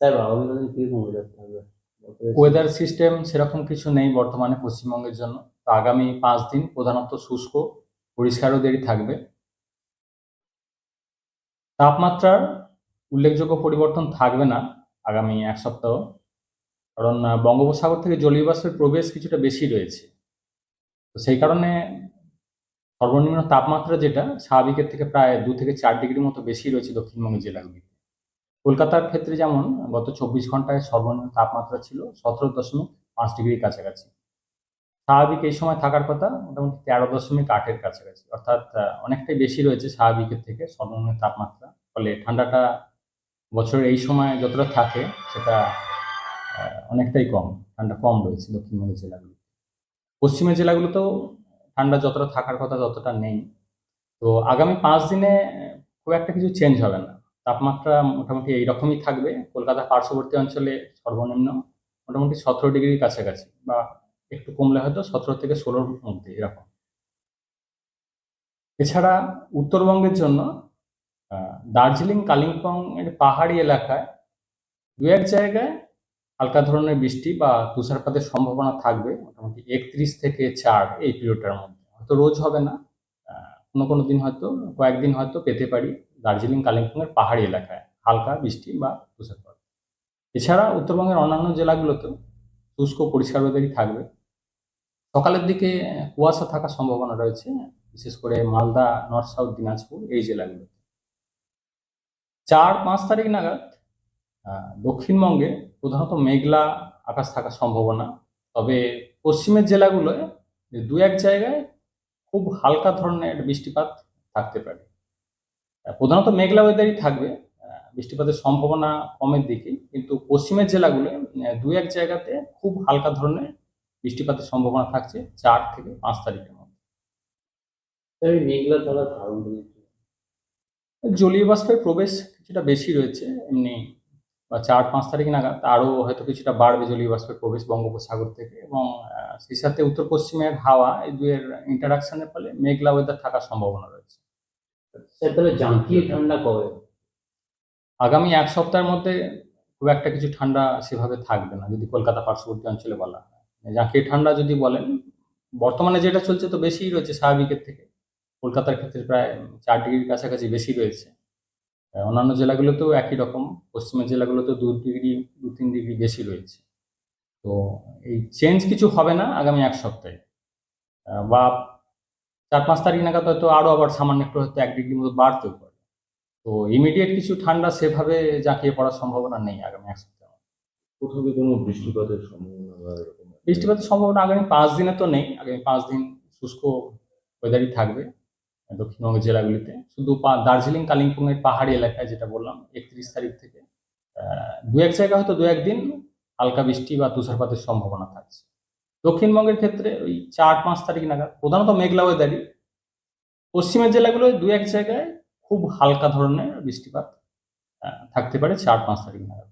Sir আগামী দিনে কীরকম ওয়েদার সিস্টেম সেরকম কিছু নেই বর্তমানে পশ্চিমবঙ্গের জন্য। তো আগামী পাঁচ দিন প্রধানত শুষ্ক, পরিষ্কারও দেরি থাকবে। তাপমাত্রার উল্লেখযোগ্য পরিবর্তন থাকবে না আগামী এক সপ্তাহ। কারণ বঙ্গোপসাগর থেকে জলীয় বাষ্পের প্রবেশ কিছুটা বেশি রয়েছে। তো সেই কারণে সর্বনিম্ন তাপমাত্রা যেটা স্বাভাবিকের থেকে প্রায় দু থেকে চার ডিগ্রি মতো বেশি রয়েছে দক্ষিণবঙ্গের জেলাগুলিতে। কলকাতার ক্ষেত্রে যেমন গত চব্বিশ ঘন্টায় সর্বনিম্ন তাপমাত্রা ছিল সতেরো দশমিক পাঁচ ডিগ্রির কাছাকাছি। স্বাভাবিক এই সময় থাকার কথা মোটামুটি তেরো দশমিক আটের কাছাকাছি। অর্থাৎ অনেকটাই বেশি রয়েছে স্বাভাবিকের থেকে সর্বনিম্ন তাপমাত্রা। ফলে ঠান্ডাটা বছরের এই সময় যতটা থাকে সেটা অনেকটাই কম। ঠান্ডা কম রয়েছে দক্ষিণবঙ্গের জেলাগুলো পশ্চিমের জেলাগুলোতেও ঠান্ডা যতটা থাকার কথা ততটা নেই। তো আগামী পাঁচ দিনে খুব একটা কিছু চেঞ্জ হবে না। তাপমাত্রা মোটামুটি এইরকমই থাকবে। কলকাতা পার্শ্ববর্তী অঞ্চলে সর্বনিম্ন মোটামুটি সতেরো ডিগ্রির কাছাকাছি বা একটু কমলে হয়তো সতেরো থেকে ষোলোর মধ্যে এরকম। এছাড়া উত্তরবঙ্গের জন্য দার্জিলিং, কালিম্পং এর পাহাড়ি এলাকায় দু এক জায়গায় হালকা ধরনের বৃষ্টি বা তুষারপাতের সম্ভাবনা থাকবে, মোটামুটি একত্রিশ থেকে চার এই পিরিয়ডটার মধ্যে। হয়তো রোজ হবে না কোনো কোনো দিন হয়তো কয়েকদিন হয়তো পেতে পারি। দার্জিলিং কালিম্পংয়ের পাহাড়ি এলাকায়, হালকা বৃষ্টি বা তুষারপাত এছাড়া উত্তরবঙ্গের অন্যান্য জেলাগুলোতেও শুষ্ক পরিষ্কার ওয়েদারই থাকবে। সকালের দিকে কুয়াশা থাকার সম্ভাবনা রয়েছে, বিশেষ করে মালদা, নর্থ সাউথ, দিনাজপুর এই জেলাগুলোতে। চার পাঁচ তারিখ নাগাদ দক্ষিণবঙ্গে প্রধানত মেঘলা আকাশ থাকার সম্ভাবনা। তবে পশ্চিমের জেলাগুলোয় দু এক জায়গায় খুব হালকা ধরনের বৃষ্টিপাত থাকতে পারে। প্রধানত মেঘলা ওয়েদারই থাকবে বৃষ্টিপাতের সম্ভাবনা কমের দিকে কিন্তু পশ্চিমের জেলাগুলো দু এক জায়গাতে খুব হালকা ধরনের বৃষ্টিপাতের সম্ভাবনা থাকছে চার থেকে পাঁচ তারিখের মধ্যে। মেঘলা জলীয় বাষ্পের প্রবেশ কিছুটা বেশি রয়েছে এমনি বা চার পাঁচ তারিখ নাগাদ আরও হয়তো কিছুটা বাড়বে জলীয় বাষ্পের প্রবেশ বঙ্গোপসাগর থেকে এবং সেই সাথে উত্তর পশ্চিমের হাওয়া এই দুয়ের ইন্টারাকশনের ফলে মেঘলা ওয়েদার থাকার সম্ভাবনা রয়েছে। স্যার, তাহলে জাঁকিয়ে ঠান্ডা কবে? আগামী এক সপ্তাহের মধ্যে খুব একটা কিছু ঠান্ডা সেভাবে থাকবে না, যদি কলকাতা পার্শ্ববর্তী অঞ্চলে বলা হয়। জাঁকিয়ে ঠান্ডা যদি বলেন, বর্তমানে যেটা চলছে তো বেশিই রয়েছে স্বাভাবিকের থেকে। কলকাতার ক্ষেত্রে প্রায় চার ডিগ্রির কাছাকাছি বেশি রয়েছে অন্যান্য জেলাগুলোতেও একই রকম, পশ্চিমের জেলাগুলোতেও দু ডিগ্রি, দু তিন ডিগ্রি বেশি রয়েছে। তো এই চেঞ্জ কিছু হবে না আগামী এক সপ্তাহে। বা চার পাঁচ তারিখ নাগাদ হয়তো আরও আবার সামান্য একটু হয়তো এক ডিগ্রি মতো বাড়তেও পারে। তো ইমিডিয়েট কিছু ঠান্ডা সেভাবে জাঁকিয়ে পড়ার সম্ভাবনা নেই আগামী এক সপ্তাহে কোথাও কি কোনো বৃষ্টিপাতের সম্ভাবনা বা এরকম বৃষ্টিপাতের সম্ভাবনা আগামী পাঁচ দিনে তো নেই। আগামী পাঁচ দিন শুষ্ক ওয়েদারই থাকবে দক্ষিণবঙ্গের জেলাগুলিতে। শুধু পা- দার্জিলিং কালিম্পংয়ের পাহাড়ি এলাকায় যেটা বললাম একত্রিশ তারিখ থেকে আহ, দু এক জায়গায় হয়তো দু একদিন হালকা বৃষ্টি বা তুষারপাতের সম্ভাবনা থাকছে। দক্ষিণবঙ্গের ক্ষেত্রে ওই চার পাঁচ তারিখ নাগাদ, প্রধানত মেঘলা ওয়েদারই পশ্চিমের জেলাগুলো দু এক জায়গায় খুব হালকা ধরনের বৃষ্টিপাত থাকতে পারে চার পাঁচ তারিখ নাগাদ।